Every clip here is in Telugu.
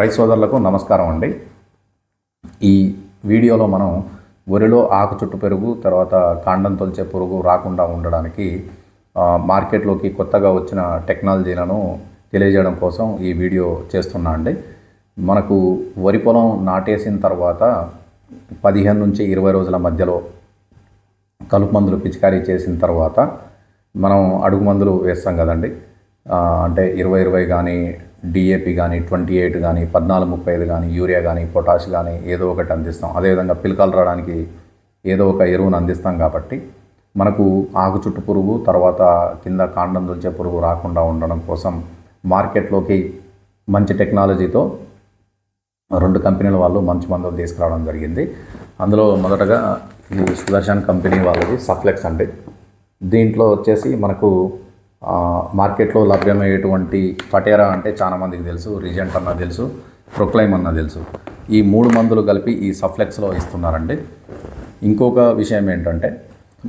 రైస్ సోదరులకు నమస్కారం అండి. ఈ వీడియోలో మనం వరిలో ఆకు చుట్టు పెరుగు తర్వాత కాండం తొలిచే పురుగు రాకుండా ఉండడానికి మార్కెట్లోకి కొత్తగా వచ్చిన టెక్నాలజీలను తెలియజేయడం కోసం ఈ వీడియో చేస్తున్నా అండి. మనకు వరి పొలం నాటేసిన తర్వాత పదిహేను నుంచి ఇరవై రోజుల మధ్యలో కలుపు మందులు పిచికారీ చేసిన తర్వాత మనం అడుగు మందులు వేస్తాం కదండి. అంటే ఇరవై ఇరవై కానీ డిఏపి కానీ ట్వంటీ ఎయిట్ కానీ పద్నాలుగు ముప్పై ఐదు కానీ యూరియా కానీ పొటాష్ కానీ ఏదో ఒకటి అందిస్తాం. అదేవిధంగా పిలకలు రావడానికి ఏదో ఒక ఎరువును అందిస్తాం కాబట్టి మనకు ఆకు చుట్టు పురుగు తర్వాత కింద కాండం దుల్చే పురుగు రాకుండా ఉండడం కోసం మార్కెట్లోకి మంచి టెక్నాలజీతో రెండు కంపెనీల వాళ్ళు మంచి మందులు తీసుకురావడం జరిగింది. అందులో మొదటగా ఈ సుదర్శన్ కంపెనీ వాళ్ళది సఫ్లెక్స్ అండి దీంట్లో వచ్చేసి మనకు మార్కెట్లో లభ్యమయ్యేటువంటి ఫటేరా అంటే చాలా మందికి తెలుసు రిజెంట్ అన్న తెలుసు ప్రొక్లైమ్ అన్న తెలుసు. ఈ మూడు మందులు కలిపి ఈ సఫ్లెక్స్లో ఇస్తున్నారండి. ఇంకొక విషయం ఏంటంటే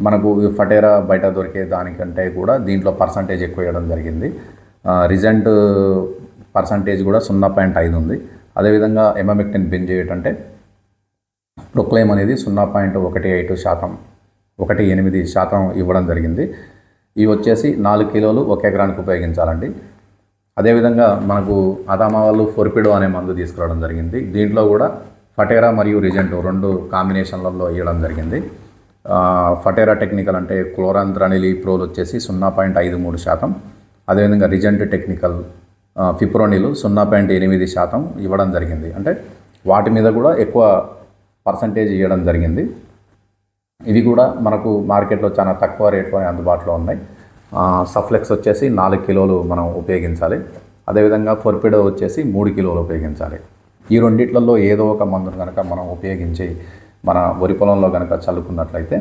మనకు ఫటేరా బయట దొరికే దానికంటే కూడా దీంట్లో పర్సంటేజ్ ఎక్కువ వేయడం జరిగింది. రిజెంట్ పర్సంటేజ్ కూడా సున్నా పాయింట్ ఐదు ఉంది. అదేవిధంగా ఎమమెక్టిన్ బెంజ్ అంటే ప్రొక్లైమ్ అనేది సున్నా పాయింట్ ఒకటి ఐదు శాతం ఒకటి ఎనిమిది శాతం ఇవ్వడం జరిగింది. ఇవి వచ్చేసి నాలుగు కిలోలు ఒక ఎకరానికి ఉపయోగించాలండి. అదేవిధంగా మనకు అదామా వాళ్ళు ఫొర్పిడో అనే మందు తీసుకురావడం జరిగింది. దీంట్లో కూడా ఫటేరా మరియు రిజెంట్ రెండు కాంబినేషన్లలో ఇవ్వడం జరిగింది. ఫటేరా టెక్నికల్ అంటే క్లోరాంత్రనిలి ప్రోల్ వచ్చేసి సున్నా పాయింట్ ఐదు మూడు శాతం. అదేవిధంగా రిజెంట్ టెక్నికల్ ఫిప్రోనిలు సున్నా పాయింట్ ఎనిమిది శాతం ఇవ్వడం జరిగింది. అంటే వాటి మీద కూడా ఎక్కువ పర్సంటేజ్ ఇవ్వడం జరిగింది. ఇవి కూడా మనకు మార్కెట్లో చాలా తక్కువ రేట్లోనే అందుబాటులో ఉన్నాయి. సఫ్లెక్స్ వచ్చేసి నాలుగు కిలోలు మనం ఉపయోగించాలి. అదేవిధంగా ఫొర్పిడో వచ్చేసి మూడు కిలోలు ఉపయోగించాలి. ఈ రెండిట్లలో ఏదో ఒక మందును కనుక మనం ఉపయోగించి మన వరి పొలంలో కనుక చల్లుకున్నట్లయితే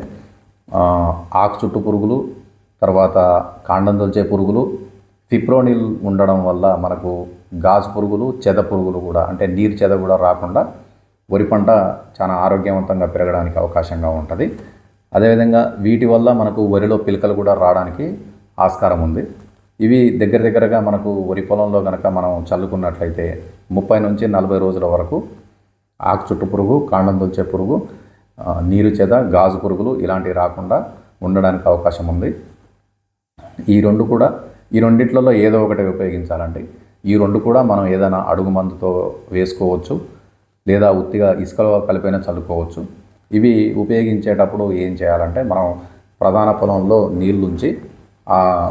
ఆకు చుట్టు పురుగులు తర్వాత కాండం దొల్చే పురుగులు ఫిప్రోనిల్ ఉండడం వల్ల మనకు గాజు పురుగులు చెద పురుగులు కూడా అంటే నీరు చెద కూడా రాకుండా వరి పంట చాలా ఆరోగ్యవంతంగా పెరగడానికి అవకాశంగా ఉంటుంది. అదేవిధంగా వీటి వల్ల మనకు వరిలో పిలకలు కూడా రావడానికి ఆస్కారం ఉంది. ఇవి దగ్గర దగ్గరగా మనకు వరి పొలంలో కనుక మనం చల్లుకున్నట్లయితే ముప్పై నుంచి నలభై రోజుల వరకు ఆకు చుట్టు పురుగు కాండం దొల్చే పురుగు నీరు చెద గాజు పురుగులు ఇలాంటివి రాకుండా ఉండడానికి అవకాశం ఉంది. ఈ రెండు కూడా ఈ రెండిట్లలో ఏదో ఒకటి ఉపయోగించాలండి ఈ రెండు కూడా మనం ఏదైనా అడుగు మందుతో వేసుకోవచ్చు లేదా ఉత్తిగా ఇసుకలో కలిపైనా చల్లుకోవచ్చు. ఇవి ఉపయోగించేటప్పుడు ఏం చేయాలంటే మనం ప్రధాన పొలంలో నీళ్ళుంచి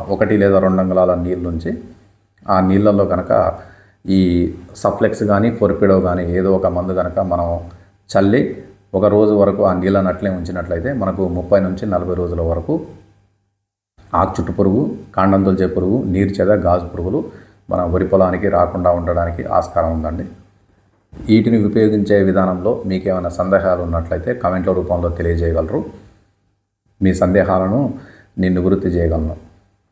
ఒకటి లేదా రెండు అంగుళాల నీళ్ళుంచి ఆ నీళ్ళల్లో కనుక ఈ సఫ్లెక్స్ కానీ ఫొర్పిడో కానీ ఏదో ఒక మందు కనుక మనం చల్లి ఒక రోజు వరకు ఆ నీళ్ళని అట్లే ఉంచినట్లయితే మనకు ముప్పై నుంచి నలభై రోజుల వరకు ఆకు చుట్టు పురుగు కాండం తొలిచే పురుగు నీరు చెద గాజు పురుగులు మన వరి పొలానికి రాకుండా ఉండడానికి ఆస్కారం ఉందండి. వీటిని ఉపయోగించే విధానంలో మీకు ఏమైనా సందేహాలు ఉన్నట్లయితే కామెంట్ల రూపంలో తెలియజేయగలరు. మీ సందేహాలను నేను నివృత్తి చేయగలను.